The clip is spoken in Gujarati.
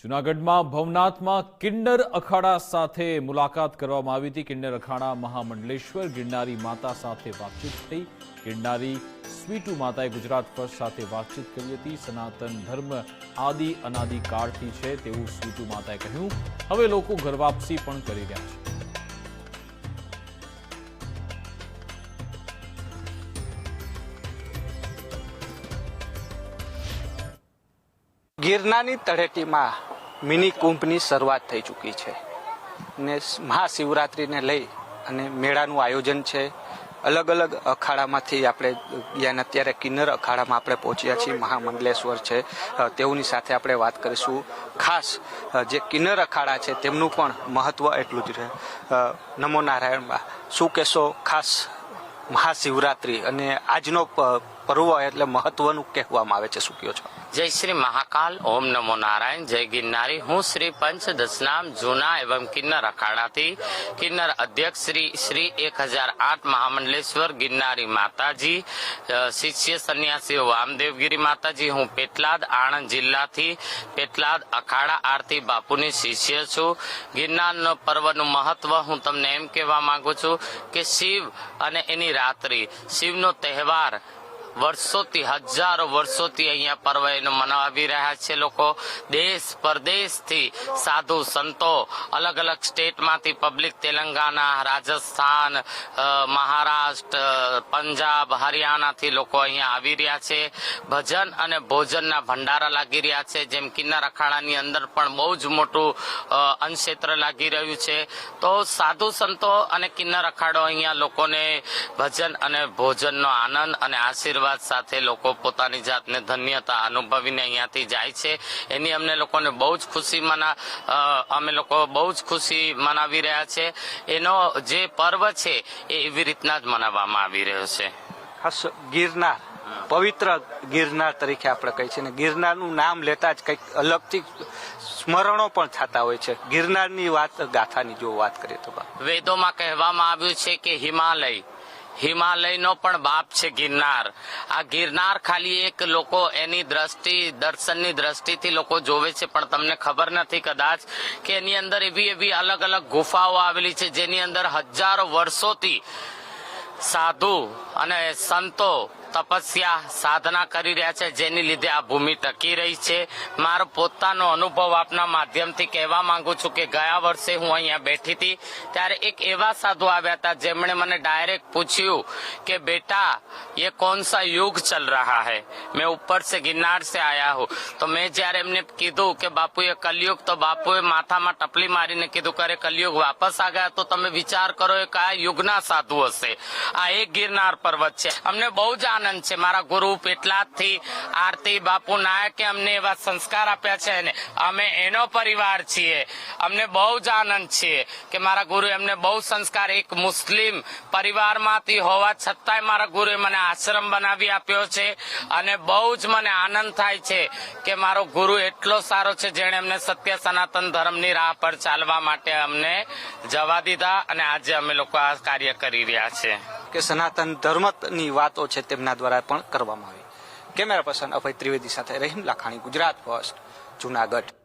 જૂનાગઢમાં ભવનાથમાં કિન્નર અખાડા સાથે મુલાકાત કરવામાં આવી હતી. કિન્નર અખાડા મહામંડલેશ્વર, ગિરનારી માતા સાથે વાતચીત થઈ. ગિરનારી સ્વીટુ માતાએ ગુજરાત ફર્સ્ટ સાથે વાતચીત કરી હતી. સનાતન ધર્મ આદિ અનાદિ કાળથી છે તેવું સ્વીટુ માતાએ કહ્યું. હવે લોકો ઘર વાપસી પણ કરી રહ્યા છે. ગિરનારની તળેટીમાં મિની કુંભની શરૂઆત થઈ ચૂકી છે. ને મહાશિવરાત્રિને લઈ અને મેળાનું આયોજન છે. અલગ અલગ અખાડામાંથી આપણે ગયા અત્યારે કિન્નર અખાડામાં આપણે પહોંચ્યા છીએ. મહામંડલેશ્વર છે. તેઓની સાથે આપણે વાત કરીશું. ખાસ જે કિન્નર અખાડા છે તેમનું પણ મહત્વ એટલું જ રહે. નમો નારાયણમાં શું કહેશો? ખાસ મહાશિવરાત્રિ અને આજનો પર્વ એટલે મહત્વનું કહેવામાં આવે છે. શું છો? જય શ્રી મહાકાલ, ઓમ નમો નારાયણ, જય ગિરનારી. હું શ્રી પંચ દશનામ જૂના એવં કિન્નર અખાડાથી. કિન્નર અધ્યક્ષ શ્રી શ્રી એક હજાર આઠ મહામંડલેશ્વર ગિરનારી માતાજી શિષ્ય સંન્યાસી વામદેવગીરી માતાજી. હું પેટલાદ આણંદ જિલ્લાથી પેટલાદ અખાડા આરતી બાપુની શિષ્ય છું. ગિરનારનો પર્વનું મહત્વ હું તમને એમ કહેવા માંગુ છું કે શિવ અને એની રાત્રિ. શિવનો તહેવાર વર્ષોથી, હજારો વર્ષોથી અહીંયા પર્વ એનો મનાવી રહ્યા છે લોકો. દેશ, પરદેશથી સાધુ સંતો, અલગ અલગ સ્ટેટમાંથી પબ્લિક, તેલંગાના, રાજસ્થાન મહારાષ્ટ્ર, પંજાબ, હરિયાણાથી લોકો અહીંયા આવી રહ્યા છે. ભજન અને ભોજનના ભંડારા લાગી રહ્યા છે. જેમ કિન્નર અખાડાની અંદર પણ બહુ જ મોટું અનક્ષેત્ર લાગી રહ્યું છે. તો સાધુ સંતો અને કિન્નર અખાડો અહીંયા લોકોને ભજન અને ભોજનનો આનંદ અને આશીર્વાદ સાથે લોકો પોતાની જાતને ધન્યતા અનુભવીને અહીંયાથી જાય છે. એની અમને લોકોને બહુ જ ખુશી મના અમે લોકો બહુ જ ખુશી મનાવી રહ્યા છે. એનો જે પર્વ છે એ એવી રીતના જ મનાવવામાં આવી રહ્યો છે. ખાસ ગિરનાર પવિત્ર ગિરનાર તરીકે આપણે કહીએ છીએ અને ગિરનારનું નામ લેતા જ કંઈક અલગથી સ્મરણો પણ થતા હોય છે. ગિરનારની વાત ગાથાની જો વાત કરીએ તો વેદોમાં કહેવામાં આવ્યું છે કે હિમાલય હિમાલયનો પણ બાપ છે ગિરનાર. આ ગિરનાર ખાલી એક લોકો એની દ્રષ્ટિ, દર્શનની દ્રષ્ટિથી લોકો જોવે છે, પણ તમને ખબર નથી કદાચ કે એની અંદર એવી એવી અલગ અલગ ગુફાઓ આવેલી છે, જેની અંદર હજારો વર્ષોથી સાધુ અને સંતો તપસ્યા સાધના કરી રહ્યા છે જેની લીધે આ ભૂમિ ટકી રહી છે મારો પોતાનો અનુભવ આપના માધ્યમથી કહેવા માંગુ છું કે ગયા વર્ષે હું અહીંયા બેઠી હતી ત્યારે એક એવા સાધુ આવ્યા હતા જેમણે મને ડાયરેક્ટ પૂછ્યું કે બેટા ये कौन सा युग चल रहा है मैं ऊपर से गिरनार से आया हूँ તો મેં જયારે એમને કીધું કે બાપુ એ કલયુગ તો બાપુએ માથામાં ટપલી મારીને કીધું કરે કલયુગ વાપસ આ ગયા તો તમે વિચાર કરો એ કયા યુગના સાધુ હશે આ એક ગિરનાર પર્વત છે અમને બહુ જ આનંદ છે. મારા ગુરુ પેટલાદથી આરતી બાપુ નાયકે અમને એવા સંસ્કાર આપ્યા છે ને અમે એનો પરિવાર છીએ. અમને બહુ જ આનંદ છે કે મારા ગુરુ એમને બહુ સંસ્કાર એક મુસ્લિમ પરિવારમાંથી હોવા છતાંય મારા ગુરુએ મને આશ્રમ બનાવી આપ્યો છે અને બહુ જ મને આનંદ થાય છે કે મારો ગુરુ એટલો સારો છે જેણે અમને સત્ય સનાતન ધર્મની રાહ પર ચાલવા માટે અમને જવા દીધા અને આજે અમે લોકો આ કાર્ય કરી રહ્યા છે. કે સનાતન ધર્મની વાતો છે તેમના દ્વારા પણ કરવામાં આવી. કેમેરા પર્સન અભય ત્રિવેદી સાથે રહીમ લાખાણી, ગુજરાત ફર્સ્ટ જુનાગઢ.